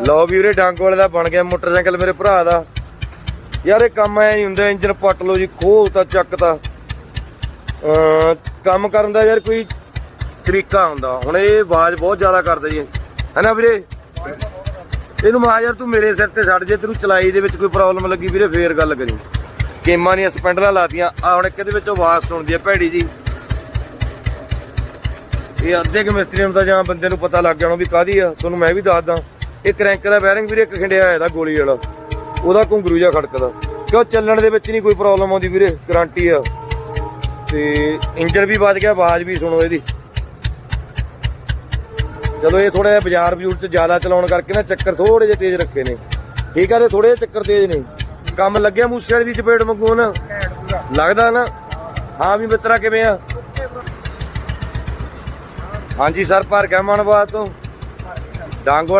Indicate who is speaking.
Speaker 1: ਲਓ ਵੀ ਵੀਰੇ ਡਾਂਗੋ ਵਾਲੇ ਦਾ ਬਣ ਗਿਆ ਮੋਟਰਸਾਈਕਲ ਮੇਰੇ ਭਰਾ ਦਾ। ਯਾਰ ਇਹ ਕੰਮ ਐ ਨਹੀਂ ਹੁੰਦਾ ਇੰਜਨ ਪੱਟ ਲੋ ਜੀ, ਖੋਲ ਤਾਂ ਚੱਕਤਾ ਅਮ ਕੰਮ ਕਰਨ ਦਾ ਯਾਰ ਕੋਈ ਤਰੀਕਾ ਹੁੰਦਾ। ਹੁਣ ਇਹ ਆਵਾਜ਼ ਬਹੁਤ ਜ਼ਿਆਦਾ ਕਰਦਾ ਜੀ। ਹੈਨਾ ਵੀਰੇ? ਇਹਨੂੰ ਮਾ ਯਾਰ ਤੂੰ ਮੇਰੇ ਸਿਰ ਤੇ ਛੱਡ ਜੇ, ਤੈਨੂੰ ਚਲਾਈ ਦੇ ਵਿੱਚ ਕੋਈ ਪ੍ਰੋਬਲਮ ਲੱਗੀ ਵੀਰੇ, ਫੇਰ ਗੱਲ ਕਰੀ। ਕੇਮਾਂ ਦੀਆਂ ਸਪੈਂਡਲਾਂ ਲਾਤੀਆਂ। ਆ ਹੁਣ ਇੱਕ ਇਹਦੇ ਵਿੱਚ ਆਵਾਜ਼ ਸੁਣਦੀ ਆ ਭੈੜੀ ਜੀ। ਇਹ ਅੱਧੇ ਕੁ ਮਿਸਤਰੀ ਨੂੰ ਤਾਂ ਜਾਂ ਬੰਦੇ ਨੂੰ ਪਤਾ ਲੱਗ ਜਾਣਾ ਵੀ ਕਾਦੀ ਆ। ਤੁਹਾਨੂੰ ਮੈਂ ਵੀ ਦੱਸਦਾ। ਇਹ ਕ੍ਰੈਂਕ ਦਾ ਬੈਰਿੰਗ ਵੀਰੇ, ਇੱਕ ਖਿੰਡਿਆ ਹੋਇਆ ਇਹਦਾ ਗੋਲੀ ਵਾਲਾ। ਉਹਦਾ ਘੁੰਗਰੂ ਜਿਹਾ ਖੜਕਦਾ। ਕਿਉਂ ਚੱਲਣ ਦੇ ਵਿੱਚ ਨਹੀਂ ਕੋਈ ਪ੍ਰੋਬਲਮ ਆਉਂਦੀ ਵੀਰੇ? ਗਾਰੰਟੀ ਆ। ਤੇ ਇੰਜਨ ਵੀ ਵੱਜ ਗਿਆ, ਆਵਾਜ਼ ਵੀ ਸੁਣੋ ਇਹਦੀ। ਚਲੋ ਇਹ ਥੋੜਾ ਜਿਹਾ ਬਾਜ਼ਾਰ ਬਜੂਰ ਚ ਜ਼ਿਆਦਾ ਚਲਾਉਣ ਕਰਕੇ ਨਾ ਚੱਕਰ ਥੋੜੇ ਜਿਹੇ ਤੇਜ਼ ਰੱਖੇ ਨੇ। ਠੀਕ ਆ ਇਹ ਥੋੜੇ ਜਿਹੇ ਚੱਕਰ ਤੇਜ਼ ਨੇ। ਕੰਮ ਲੱਗਿਆ ਮੂਸੇ ਵਾਲੀ ਦੀ ਚਪੇਟ ਮੰਗੂ ਨਾ ਲੱਗਦਾ ਨਾ? ਹਾਂ ਵੀ ਮਿੱਤਰਾ, ਕਿਵੇਂ ਆ? ਹਾਂਜੀ ਸਰ, ਭਰ ਗਿਆ ਮਨਵਾਦ ਤੋਂ। ਡਾਂਗੋ